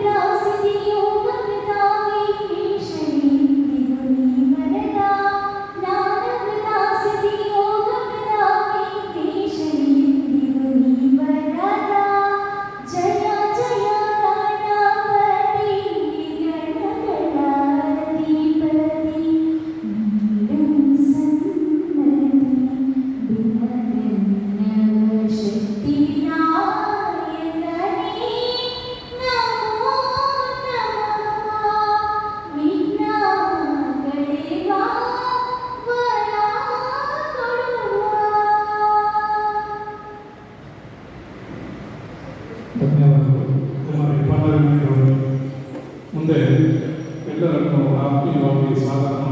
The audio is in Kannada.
안녕. ತಜ್ಞರನ್ನು ಕುಮಾರ್ ಹಿಪ್ಪಣ್ಣರನ್ನು ಮುಂದೆ ಎಲ್ಲರನ್ನು ಆಪ್ತಿಯವಾಗಿ ಸ್ವಾಗತ